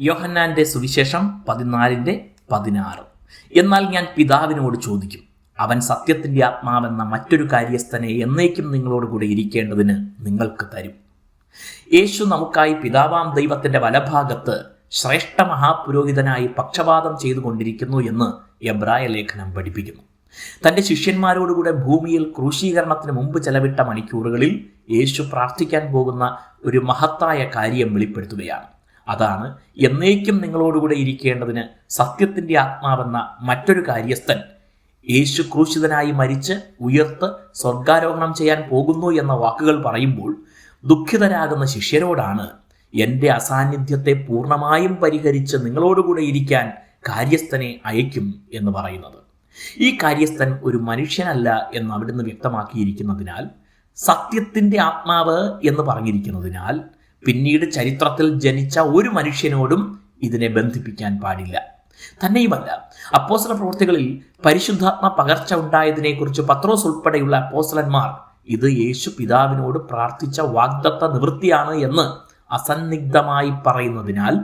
യോഹന്നാന്റെ സുവിശേഷം പതിനാലിന്റെ പതിനാറ്. എന്നാൽ ഞാൻ പിതാവിനോട് ചോദിക്കും അവൻ സത്യത്തിന്റെ ആത്മാവെന്ന മറ്റൊരു കാര്യസ്ഥനെ എന്നേക്കും നിങ്ങളോട് കൂടെ ഇരിക്കേണ്ടതിന് നിങ്ങൾക്ക് തരും. യേശു നമുക്കായി പിതാവാം ദൈവത്തിന്റെ വലഭാഗത്ത് ശ്രേഷ്ഠ മഹാപുരോഹിതനായി പക്ഷപാതം ചെയ്തുകൊണ്ടിരിക്കുന്നു എന്ന് എബ്രായ ലേഖനം പഠിപ്പിക്കുന്നു. തന്റെ ശിഷ്യന്മാരോടുകൂടെ ഭൂമിയിൽ ക്രൂശീകരണത്തിന് മുമ്പ് ചെലവിട്ട മണിക്കൂറുകളിൽ യേശു പ്രാർത്ഥിക്കാൻ പോകുന്ന ഒരു മഹത്തായ കാര്യം വെളിപ്പെടുത്തുകയാണ്. അതാണ് എന്നേക്കും നിങ്ങളോടുകൂടെ ഇരിക്കേണ്ടതിന് സത്യത്തിന്റെ ആത്മാവെന്ന മറ്റൊരു കാര്യസ്ഥൻ യേശു ക്രൂശിതനായി മരിച്ച് ഉയർത്ത് സ്വർഗാരോഹണം ചെയ്യാൻ പോകുന്നു എന്ന വാക്കുകൾ പറയുമ്പോൾ ദുഃഖിതരാകുന്ന ശിഷ്യരോടാണ് എന്റെ അസാന്നിധ്യത്തെ പൂർണമായും പരിഹരിച്ച് നിങ്ങളോടുകൂടെ ഇരിക്കാൻ കാര്യസ്ഥനെ അയക്കും എന്ന് പറയുന്നത്. ഈ കാര്യസ്ഥൻ ഒരു മനുഷ്യനല്ല എന്ന് അവിടുന്ന് വ്യക്തമാക്കിയിരിക്കുന്നതിനാൽ സത്യത്തിന്റെ ആത്മാവ് എന്ന് പറഞ്ഞിരിക്കുന്നതിനാൽ പിന്നീട് ചരിത്രത്തിൽ ജനിച്ച ഒരു മനുഷ്യനോടും ഇതിനെ ബന്ധിപ്പിക്കാൻ പാടില്ല. തന്നെയുമല്ല അപ്പോസല പ്രവൃത്തികളിൽ പരിശുദ്ധാത്മ പകർച്ച ഉണ്ടായതിനെക്കുറിച്ച് പത്രോസ് ഉൾപ്പെടെയുള്ള അപ്പോസലന്മാർ ഇത് യേശു പിതാവിനോട് പ്രാർത്ഥിച്ച വാഗ്ദത്ത നിവൃത്തിയാണ് എന്ന് അസന്നിഗ്ധമായി പറയുന്നതിനാൽ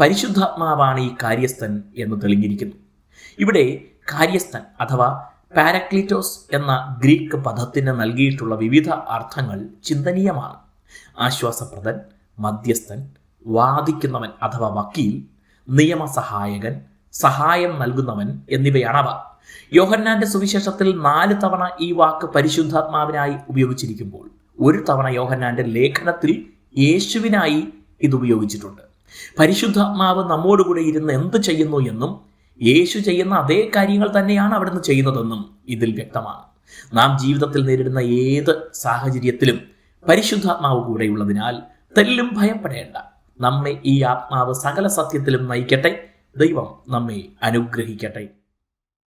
പരിശുദ്ധാത്മാവാണ് ഈ കാര്യസ്ഥൻ എന്ന് തെളിഞ്ഞിരിക്കുന്നു. ഇവിടെ കാര്യസ്ഥൻ അഥവാ പാരക്ലിറ്റോസ് എന്ന ഗ്രീക്ക് പദത്തിന് നൽകിയിട്ടുള്ള വിവിധ അർത്ഥങ്ങൾ ചിന്തനീയമാണ്. ആശ്വാസപ്രദൻ മധ്യസ്ഥൻ വാദിക്കുന്നവൻ അഥവാ വക്കീൽ നിയമസഹായകൻ സഹായം നൽകുന്നവൻ എന്നിവയാണ് അവ. യോഹന്നാന്റെ സുവിശേഷത്തിൽ നാല് തവണ ഈ വാക്ക് പരിശുദ്ധാത്മാവിനായി ഉപയോഗിച്ചിരിക്കുമ്പോൾ ഒരു തവണ യോഹന്നാന്റെ ലേഖനത്തിൽ യേശുവിനായി ഇത് ഉപയോഗിച്ചിട്ടുണ്ട്. പരിശുദ്ധാത്മാവ് നമ്മോടുകൂടെ ഇരുന്ന് എന്ത് ചെയ്യുന്നു എന്നും യേശു ചെയ്യുന്ന അതേ കാര്യങ്ങൾ തന്നെയാണ് അവിടുന്ന് ചെയ്യുന്നതെന്നും ഇതിൽ വ്യക്തമാണ്. നാം ജീവിതത്തിൽ നേരിടുന്ന ഏത് സാഹചര്യത്തിലും പരിശുദ്ധാത്മാവ് കൂടെയുള്ളതിനാൽ തെല്ലും ഭയപ്പെടേണ്ട. നമ്മെ ഈ ആത്മാവ് സകല സത്യത്തിലും നയിക്കട്ടെ. ദൈവം നമ്മെ അനുഗ്രഹിക്കട്ടെ.